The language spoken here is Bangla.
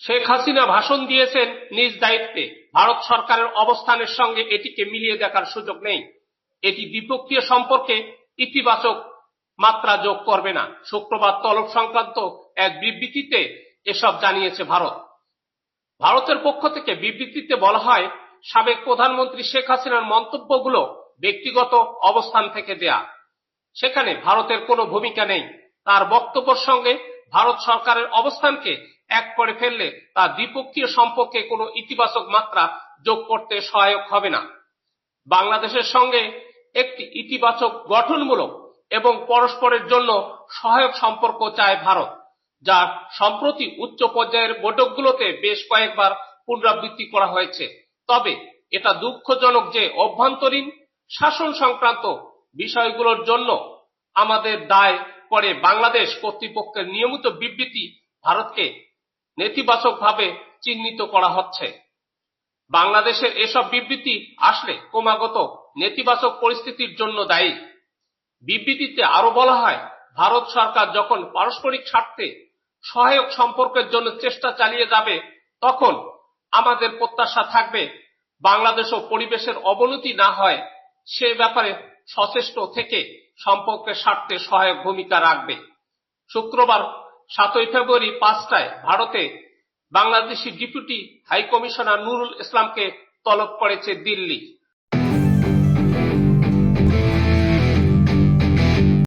শেখ হাসিনা ভাষণ দিয়েছেন নিজ দায়িত্বে। ভারত সরকারের অবস্থানের সঙ্গে এটিকে মিলিয়ে দেখার সুযোগ নেই। এটি দ্বিপক্ষীয় সম্পর্কে ইতিবাচক মাত্রা যোগ করবে না। শুক্রবার তলব সংক্রান্ত এক বিবৃতিতে এসব জানিয়েছে ভারত। ভারতের পক্ষ থেকে বিবৃতিতে বলা হয়, সাবেক প্রধানমন্ত্রী শেখ হাসিনার মন্তব্যগুলো ব্যক্তিগত অবস্থান থেকে দেয়া। সেখানে ভারতের কোনো ভূমিকা নেই। তার বক্তব্যের সঙ্গে ভারত সরকারের অবস্থানকে এক করে ফেললে তা দ্বিপক্ষীয় সম্পর্কে কোনো ইতিবাচক মাত্রা যোগ করতে সহায়ক হবে না। বাংলাদেশের সঙ্গে একটি ইতিবাচক গঠনমূলক এবং পরস্পরের জন্য সহায়ক সম্পর্ক চায় ভারত যা সম্প্রতি উচ্চ পর্যায়ের বৈঠকগুলোতে বেশ কয়েকবার পুনরাবৃত্তি করা হয়েছে। তবে এটা দুঃখজনক যে অভ্যন্তরীণ শাসন সংক্রান্ত বিষয়গুলোর জন্য আমাদের দায় করে বাংলাদেশ কর্তৃপক্ষের নিয়মিত বিবৃতি ভারতকে নেতিবাচকভাবে চিহ্নিত করা হচ্ছে। বাংলাদেশের এসব বিবৃতি আসলে ক্রমাগত নেতিবাচক পরিস্থিতির জন্য দায়ী। বিবৃতিতে আরও বলা হয়, ভারত সরকার যখন পারস্পরিক স্বার্থে সহায়ক সম্পর্কের জন্য চেষ্টা চালিয়ে যাবে, তখন আমাদের প্রত্যাশা থাকবে বাংলাদেশ ও পরিবেশের অবনতি না হয়, সে ব্যাপারে সচেষ্ট থেকে সম্পর্কের স্বার্থে সহায়ক ভূমিকা রাখবে। শুক্রবার সাতই ফেব্রুয়ারি পাঁচটায় ভারতে বাংলাদেশি ডিপুটি হাইকমিশনার নুরুল ইসলামকে তলব করেছে দিল্লি।